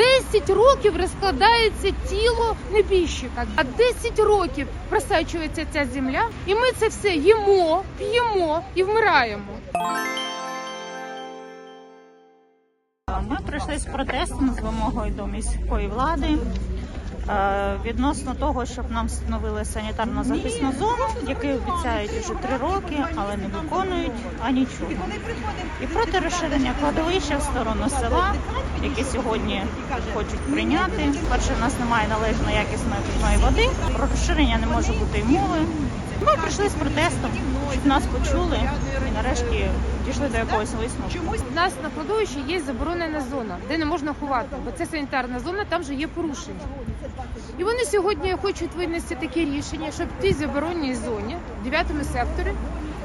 10 років розкладається тіло небіжчика, а 10 років просачується ця земля, і ми це все їмо, п'ємо і вмираємо. Ми прийшли з протестом з вимогою до міської влади відносно того, щоб нам встановили санітарно захисну зону, яку обіцяють вже три роки, але не виконують анічого. І проти розширення кладовища в сторону села, яке сьогодні хочуть прийняти. Перше, в нас немає належно якісної питної води. Про розширення не може бути й мови. Ми прийшли з протестом, щоб нас почули і нарешті дійшли до якогось висновку. У нас на кладовищі є заборонена зона, де не можна ховати, бо це санітарна зона, там вже є порушення. І вони сьогодні хочуть винести таке рішення, щоб в тій забороненій зоні, в 9 секторі,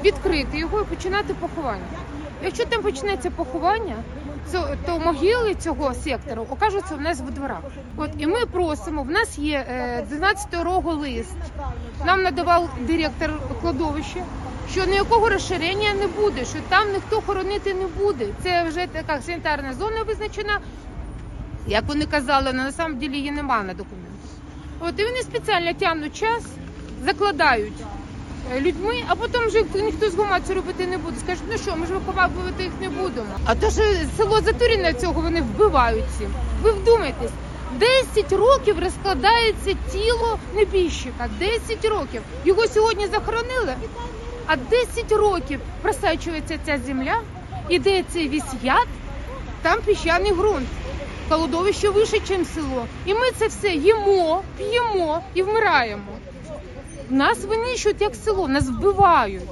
відкрити його і починати поховання. Якщо там почнеться поховання, то, то могили цього сектору окажуться в нас в дворах. От і ми просимо. В нас є е, 12 рогу лист. Нам надавав директор кладовища, що ніякого розширення не буде, що там ніхто хоронити не буде. Це вже така санітарна зона визначена. Як вони казали, але на самом деле її немає на документах. От і вони спеціально тягнуть час, закладають е, людьми, а потім вже ніхто з гума це робити не буде. Скажуть, ну що, ми ж викопувати їх не будемо. А то ж село Затуріне цього вони вбивають. Ви вдумайтесь. 10 років розкладається тіло небіжчика. 10 років. Його сьогодні захоронили, а 10 років просачується ця земля, іде цей весь яд, там піщаний ґрунт. Колодовище вище, ніж село. І ми це все їмо, п'ємо і вмираємо. Нас винищують як село, нас вбивають.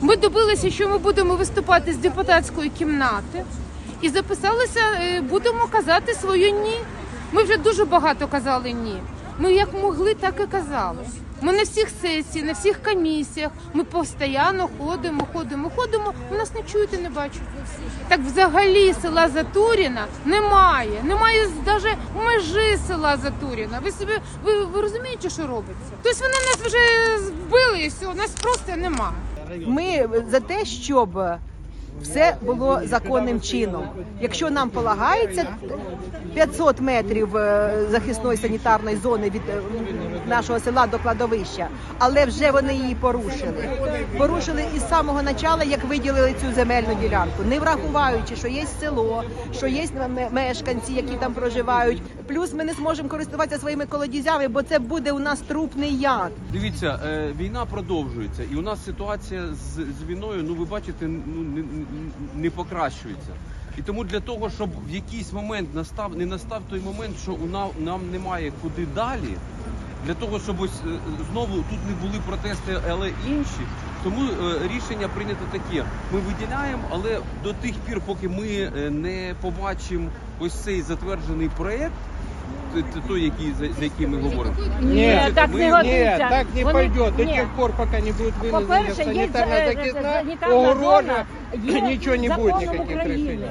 Ми добилися, що ми будемо виступати з депутатської кімнати і записалися, е, будемо казати своє ні. Ми вже дуже багато казали ні. Ми як могли, так і казали. Ми на всіх сесіях, на всіх комісіях. Ми постійно ходимо, ходимо, ходимо. У нас не чують і не бачать. Так взагалі села Затуріна немає. Немає навіть межі села Затуріна. Ви собі ви, ви розумієте, що робиться? Тобто вони нас вже вбили і все, нас просто немає. Ми за те, щоб все було законним чином. Якщо нам полагається 500 метрів е, захисної санітарної зони від е, нашого села до кладовища, але вже вони її порушили. Порушили із самого початку, як виділили цю земельну ділянку, не врахуваючи, що є село, що є мешканці, які там проживають. Плюс ми не зможемо користуватися своїми колодязями, бо це буде у нас трупний яд. Дивіться, е, війна продовжується, і у нас ситуація з війною, ну ви бачите, ну не, не- покращується. І тому для того, щоб в якийсь момент настав не настав той момент, що у нам, нам немає куди далі. Для того, щоб ось е, знову тут не були протести, але інші, тому е, рішення прийнято таке: ми виділяємо, але до тих пір, поки ми е, не побачимо ось цей затверджений проект, т- т- той, який за, за який ми говоримо. Нет, так не Нет, годиться. так не Вони- пойдет. До Ні. тех пор, пока не будет вынесена По-перше, є санитарная е, захисна санітарна огорожа, зона, є ничего не будет законом никаких України. решений.